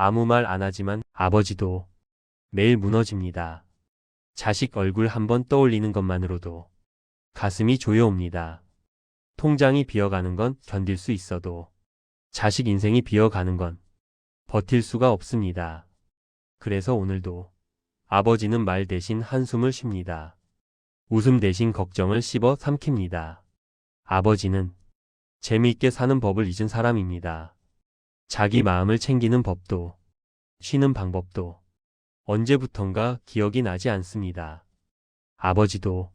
아무 말 안 하지만 아버지도 매일 무너집니다. 자식 얼굴 한번 떠올리는 것만으로도 가슴이 조여옵니다. 통장이 비어가는 건 견딜 수 있어도 자식 인생이 비어가는 건 버틸 수가 없습니다. 그래서 오늘도 아버지는 말 대신 한숨을 쉽니다. 웃음 대신 걱정을 씹어 삼킵니다. 아버지는 재미있게 사는 법을 잊은 사람입니다. 자기 마음을 챙기는 법도, 쉬는 방법도 언제부턴가 기억이 나지 않습니다. 아버지도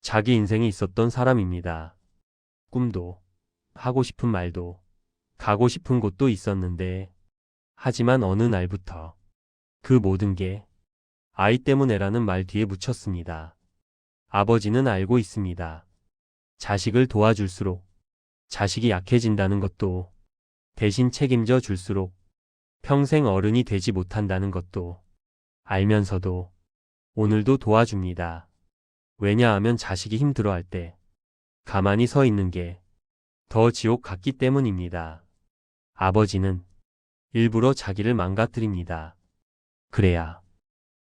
자기 인생에 있었던 사람입니다. 꿈도, 하고 싶은 말도, 가고 싶은 곳도 있었는데, 하지만 어느 날부터 그 모든 게 아이 때문에라는 말 뒤에 묻혔습니다. 아버지는 알고 있습니다. 자식을 도와줄수록 자식이 약해진다는 것도 대신 책임져 줄수록 평생 어른이 되지 못한다는 것도 알면서도 오늘도 도와줍니다. 왜냐하면 자식이 힘들어할 때 가만히 서 있는 게 더 지옥 같기 때문입니다. 아버지는 일부러 자기를 망가뜨립니다. 그래야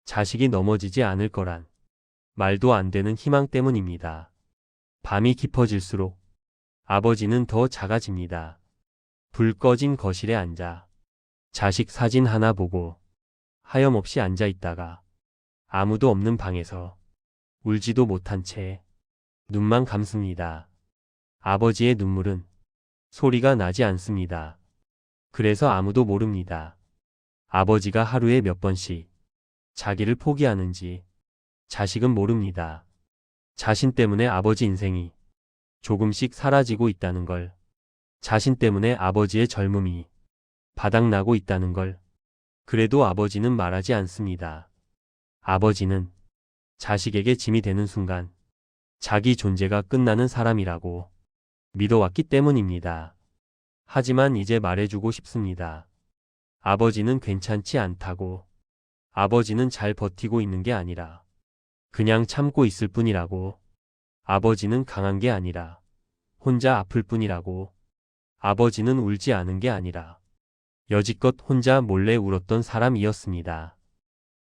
자식이 넘어지지 않을 거란 말도 안 되는 희망 때문입니다. 밤이 깊어질수록 아버지는 더 작아집니다. 불 꺼진 거실에 앉아 자식 사진 하나 보고 하염없이 앉아 있다가 아무도 없는 방에서 울지도 못한 채 눈만 감습니다. 아버지의 눈물은 소리가 나지 않습니다. 그래서 아무도 모릅니다. 아버지가 하루에 몇 번씩 자기를 포기하는지 자식은 모릅니다. 자신 때문에 아버지 인생이 조금씩 사라지고 있다는 걸, 자신 때문에 아버지의 젊음이 바닥나고 있다는 걸, 그래도 아버지는 말하지 않습니다. 아버지는 자식에게 짐이 되는 순간 자기 존재가 끝나는 사람이라고 믿어왔기 때문입니다. 하지만 이제 말해주고 싶습니다. 아버지는 괜찮지 않다고. 아버지는 잘 버티고 있는 게 아니라 그냥 참고 있을 뿐이라고. 아버지는 강한 게 아니라 혼자 아플 뿐이라고. 아버지는 울지 않은 게 아니라 여지껏 혼자 몰래 울었던 사람이었습니다.